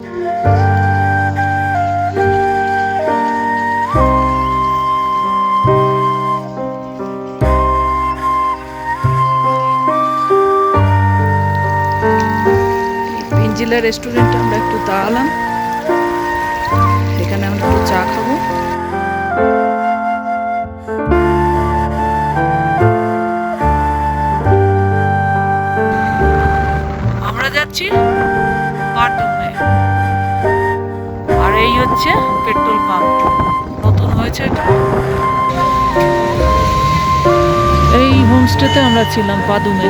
পিঞ্জিলা রেস্টুরেন্টে আমরা একটু দাঁড়ালাম হচ্ছে পেট্রোল পাম্প। নতুন হয়েছে এটা। এই হোমস্টেতে আমরা ছিলাম পাদুমে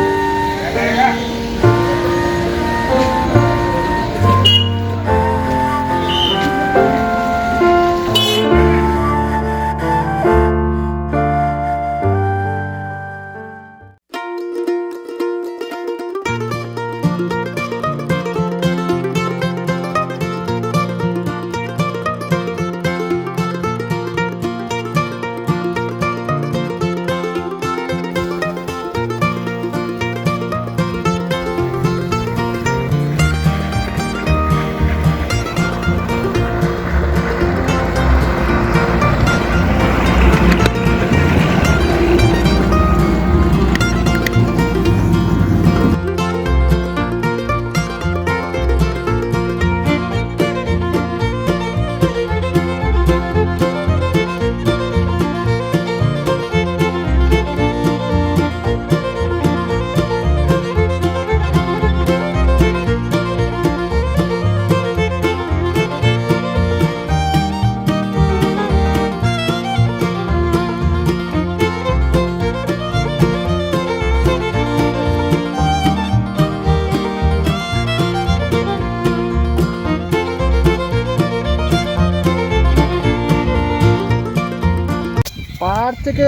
পাহাড় থেকে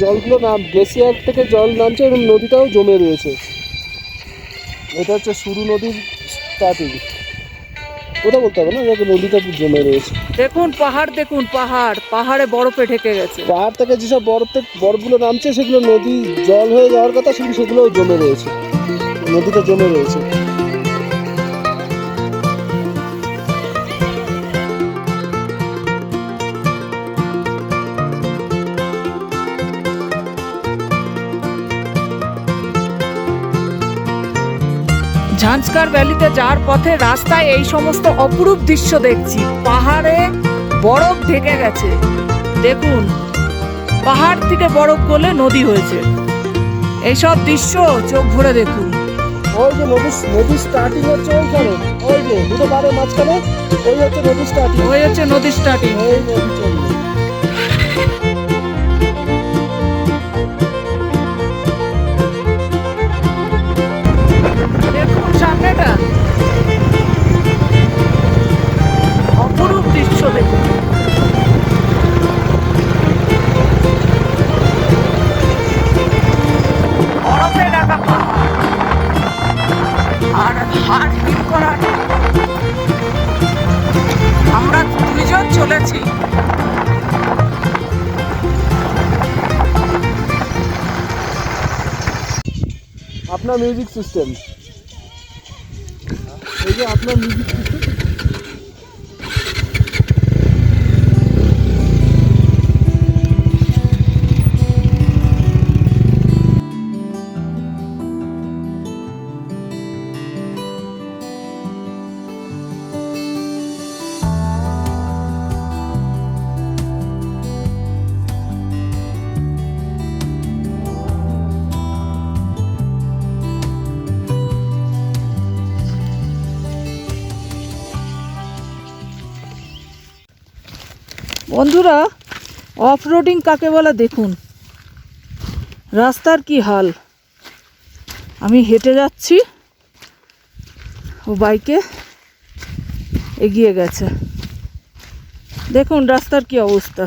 জলগুলো নাম গ্লেসিয়ার থেকে জল নামছে এবং নদীটাও জমে রয়েছে। এটা হচ্ছে সুরু নদীর স্টার্টিং ওটা বলতে হবে না? যাকে নদীটা জমে রয়েছে। দেখুন পাহাড় দেখুন পাহাড়। পাহাড়ে বরফে ঢেকে গেছে। পাহাড় থেকে যেসব বরফ বরফগুলো নামছে সেগুলো নদী জল হয়ে যাওয়ার কথা সেগুলো সেগুলোও জমে রয়েছে। নদীটা জমে রয়েছে। ঝাঁঝকার ভ্যালিতে যাওয়ার পথে রাস্তায় এই সমস্ত অপরূপ দৃশ্য দেখছি। পাহাড়ে বরফ ঢেকে গেছে। দেখুন পাহাড় থেকে বরফ গলে নদী হয়েছে। এইসব দৃশ্য চোখ ভরে দেখুন। ওই যে নদী নদীর স্টার্টিং হচ্ছে ওইখানে ওই যে দুটো পাড়ের মাঝখানে ওই হচ্ছে নদীর স্টার্টিং ওই হচ্ছে নদী স্টার্টিং ওই নদী চলবে আপনার মিউজিক সিস্টেম এই যে আপনার মিউজিক সিস্টেম বন্ধুরা অফ রোডিং কাকে বলে দেখুন। রাস্তার কি হাল? আমি হেঁটে যাচ্ছি। ও বাইকে এগিয়ে গেছে। দেখুন, রাস্তার কি অবস্থা।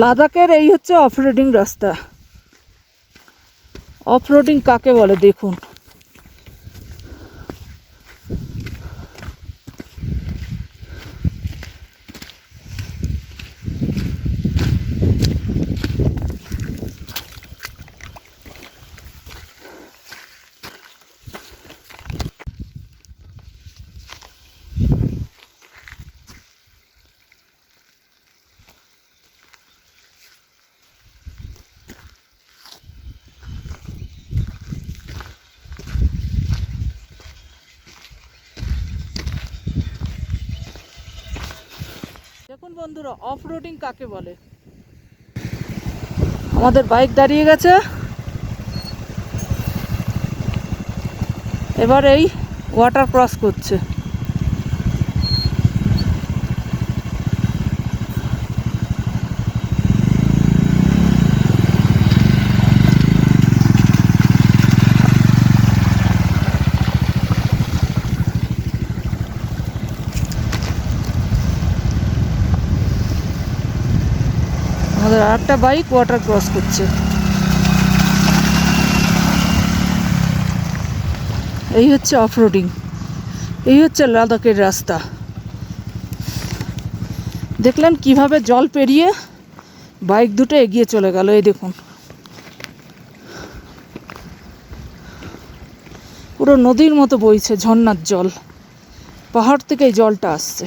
লাদাখের এই হচ্ছে অফরোডিং রাস্তা। অফরোডিং কাকে বলে? দেখুন দেখুন বন্ধুরা অফ রোডিং কাকে বলে? আমাদের বাইক দাঁড়িয়ে গেছে। এবার এই ওয়াটার ক্রস করছে। একটা বাইক ওয়াটার ক্রস করছে। এই হচ্ছে অফরোডিং এই হচ্ছে লাদাখের রাস্তা। দেখলেন কীভাবে জল পেরিয়ে বাইক দুটো এগিয়ে চলে গেল, এই দেখুন। পুরো নদীর মতো বইছে ঝর্ণার জল। পাহাড় থেকে এই জলটা আসছে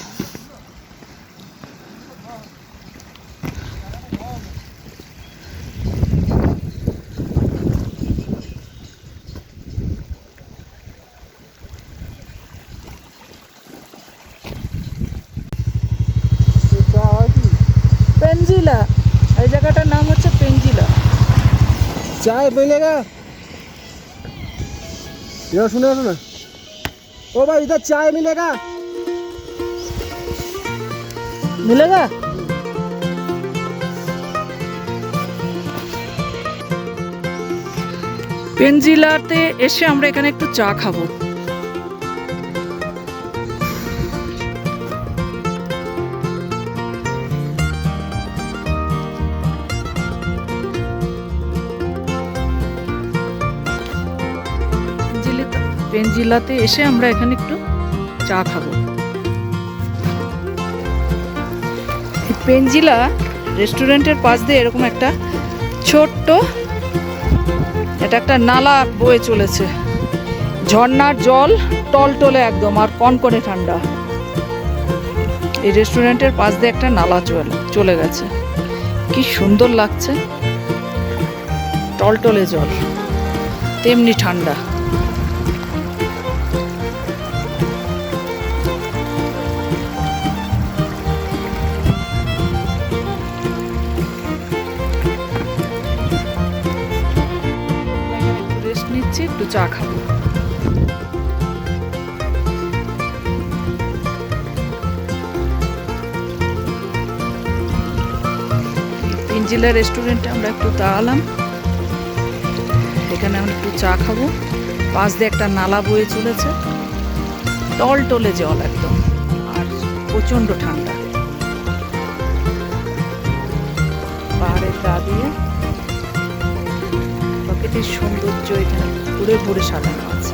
এটা হয় কি পেনজিলা এই জায়গাটার নাম হচ্ছে পেনজিলা चाय मिलेगा इधर सुनो सुनो ओ भाई इधर चाय मिलेगा মিলেগা পেনজিলাতে এসে আমরা এখানে একটু চা খাবো পেনজিলাতে- এসে আমরা এখানে একটু চা খাব। পেনজিলা রেস্টুরেন্টের পাশ দিয়ে এরকম একটা ছোট্ট এটা একটা নালা বয়ে চলেছে। ঝর্ণার জল টলটলে একদম আর কনকনে ঠান্ডা। এই রেস্টুরেন্টের পাশ দিয়ে একটা নালা চলে চলে গেছে। কি সুন্দর লাগছে। টলটলে জল, তেমনি ঠান্ডা। চা খাব। পেঞ্জিলা রেস্টুরেন্টে আমরা একটু দাঁড়ালাম। এখানে আমরা একটু চা খাব। পাশ দিয়ে একটা নালা বয়ে চলেছে। টল টলে জল একদম, আর প্রচণ্ড ঠান্ডা। পাহাড়ের গা দিয়ে প্রকৃতির সৌন্দর্য এখানে ঘুরে ঘুরে সাজানো আছে।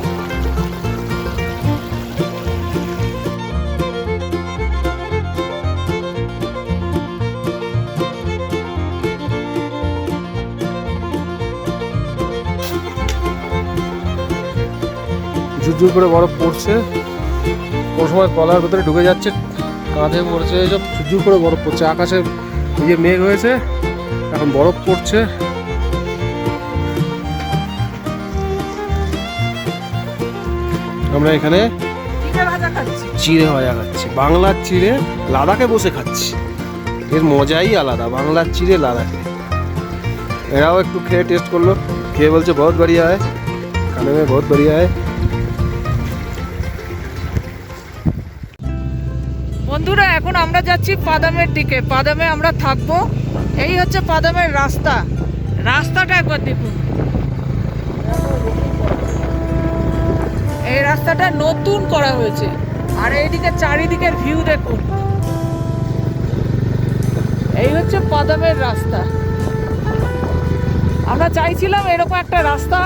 ঝুরঝুর করে বরফ পড়ছে। কোন সময় কলার ভেতরে ঢুকে যাচ্ছে, কাঁধে পড়ছে এইসব ঝুরঝুর করে বরফ পড়ছে। আকাশে এই মেঘ হয়েছে, এখন বরফ পড়ছে। আমরা এখানে চিড়ে ভাজা খাচ্ছি। বাংলার চিড়ে লাদাখে বসে খাচ্ছি। এর মজাই আলাদা বাংলার চিড়ে লাদাখে। এরাও একটু খেয়ে টেস্ট করল। খেয়ে বলছে বহুত বড়িয়া হয়। খানে বহুত বড়িয়া হয়। বন্ধুরা এখন আমরা যাচ্ছি পাদামের দিকে। পাদামে আমরা থাকব। এই হচ্ছে পাদামের রাস্তা। রাস্তাটা একবার দেখুন। এই রাস্তাটা নতুন করা হয়েছে। আর এইদিকে চারিদিকের ভিউ দেখুন। এই হচ্ছে বাদামের রাস্তা। আমরা চাইছিলাম এরকম একটা রাস্তা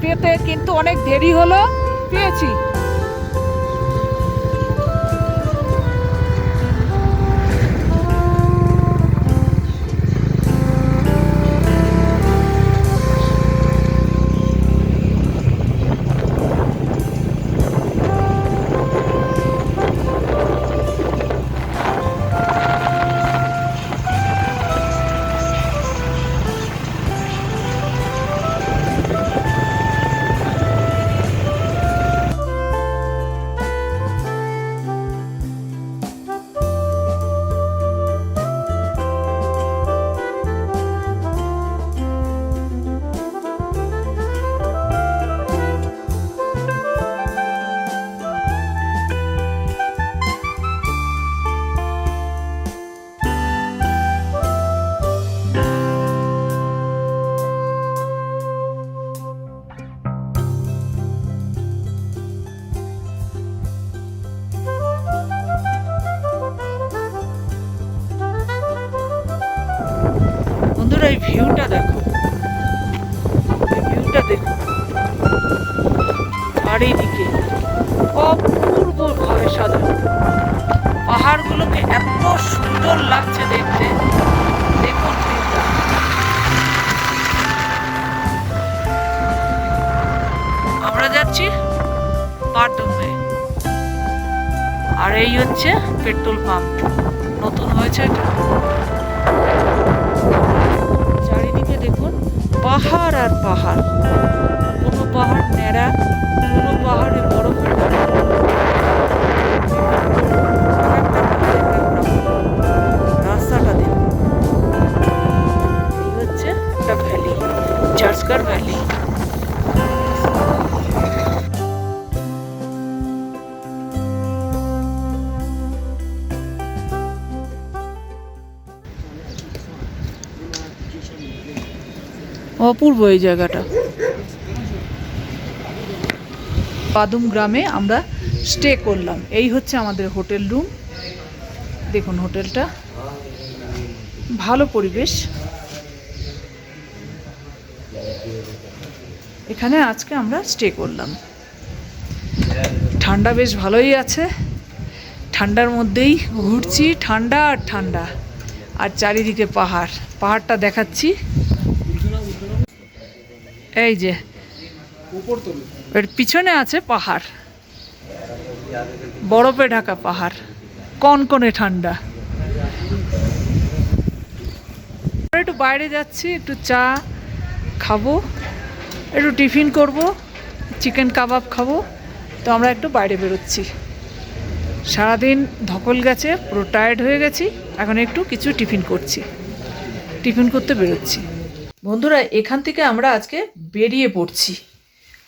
পেতে, কিন্তু অনেক দেরি হলো। পেয়েছি। ভিউটা দেখো। ভিউটা দেখো। চারিদিকে অপূর্ব ভাবে সাজানো। পাহাড়গুলোকে এত সুন্দর লাগছে দেখতে। দেখুন আমরা যাচ্ছি পাটুমে আর এই হচ্ছে পেট্রোল পাম্প। নতুন হয়েছে এটা। পাহাড় আর পাহাড়। কোনো পাহাড় ন্যাড়া, কোনো পাহাড়ে ঢাকা। রাস্তাটা দেখুন হচ্ছে একটা ভ্যালি চার্চকার ভ্যালি অপূর্ব এই জায়গাটা। পাদুম গ্রামে আমরা স্টে করলাম। এই হচ্ছে আমাদের হোটেল রুম দেখুন হোটেলটা ভালো পরিবেশ। এখানে আজকে আমরা স্টে করলাম। ঠান্ডা বেশ ভালোই আছে। ঠান্ডার মধ্যেই ঘুরছি। ঠান্ডা আর ঠান্ডা। আর চারিদিকে পাহাড়। পাহাড়টা দেখাচ্ছি। এই যে এর পিছনে আছে পাহাড়। বরফে ঢাকা পাহাড়। কনকনে ঠান্ডা। একটু বাইরে যাচ্ছি একটু চা খাব একটু টিফিন করব চিকেন কাবাব খাব। তো আমরা একটু বাইরে বেরোচ্ছি। সারাদিন ধকল গেছে পুরো টায়ার্ড হয়ে গেছি এখন একটু কিছু টিফিন করছি। টিফিন করতে বেরোচ্ছি। বন্ধুরা, এখান থেকে আমরা আজকে বেরিয়ে পড়ছি।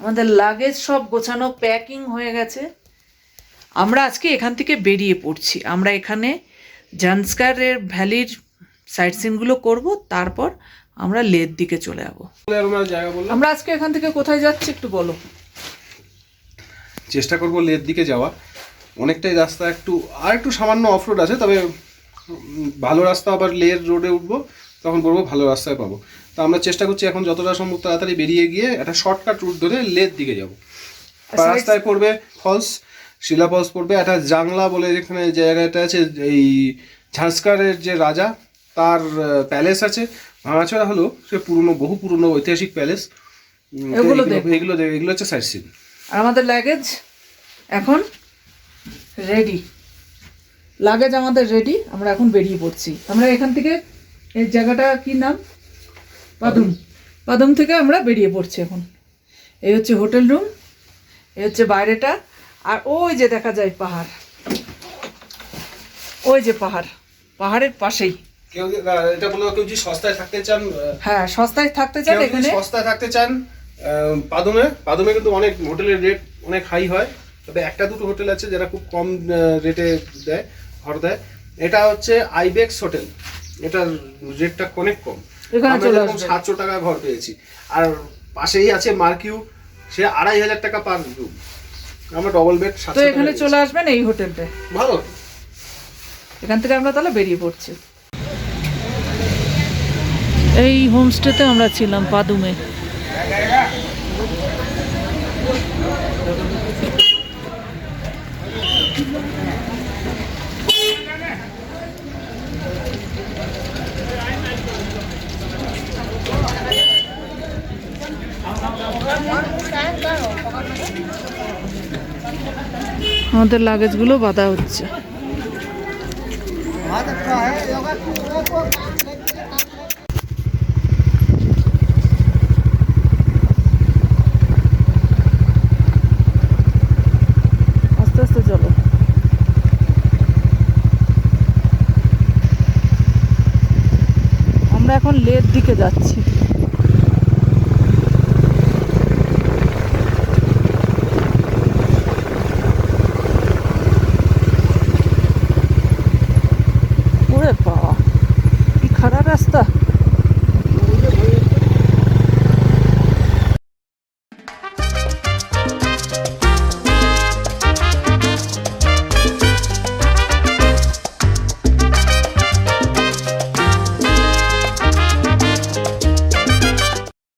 আমাদের লাগেজ সব গোছানো প্যাকিং হয়ে গেছে। আমরা আজকে এখান থেকে বেরিয়ে পড়ছি। আমরা এখানে জান্সকারের ভ্যালির সাইট সিনগুলো করব, তারপর আমরা লের দিকে চলে যাব। আমরা আজকে এখান থেকে কোথায় যাচ্ছি একটু বলো। চেষ্টা করব লের দিকে যাওয়া অনেকটাই রাস্তা একটু আর একটু সামান্য অফ রোড আছে, তবে ভালো রাস্তা আবার লের রোডে উঠবো। তখন বলব ভালো রাস্তায় পাবো। তো আমরা চেষ্টা করছি এখন যতটা সম্ভব তাড়াতাড়ি বেরিয়ে গিয়ে একটা শর্টকাট রুট ধরে লের দিকে যাব। আচ্ছা, রাস্তায় পড়বে ফলস শিলা ফলস পড়বে। একটা জাংলা বলে যেখানে জায়গাটা আছে এই ঝাঁসকারের যে রাজা তার প্যালেস আছে। ভাঙাচোরা হলো সে পুরনো বহু পুরনো ঐতিহাসিক প্যালেস এগুলো এগুলো এগুলো হচ্ছে সাইট সিন আর আমাদের লাগেজ এখন রেডি লাগেজ আমাদের রেডি আমরা এখন বেরিয়ে পড়ছি। আমরা এখান থেকে এই জায়গাটা কি নাম? পাদুম। পাদুম থেকে আমরা বেরিয়ে পড়ছি এখন। এই হচ্ছে হোটেল রুম এই হচ্ছে বাইরেটা আর ওই যে দেখা যায় পাহাড়। ওই যে পাহাড় পাহাড়ের পাশেই। কেউ এটা বলব কেউ যদি সস্তায় থাকতে চান হ্যাঁ সস্তায় থাকতে চান এখানে। সস্তায় থাকতে চান আহ, পাদমে পাদমে কিন্তু অনেক হোটেলের রেট অনেক হাই হয়। তবে একটা দুটো হোটেল আছে যারা খুব কম রেটে দেয় ঘর দেয়। এটা হচ্ছে আইবেক্স হোটেল। এটার রেটটা অনেক কম। সাতশো টাকা ঘর পেয়েছি। আর পাশেই আছে মার্কিউ সে আড়াই হাজার টাকা পার রুম আমরা ডবল বেড তো এখানে চলে আসবেন এই হোটেলটা। ভালো। এখান থেকে আমরা তাহলে বেরিয়ে পড়ছি। এই হোমস্টেতে আমরা ছিলাম পাদুমে। আমাদের লাগেজগুলো বাঁধা হচ্ছে। আস্তে আস্তে চলো। আমরা এখন লের দিকে যাচ্ছি।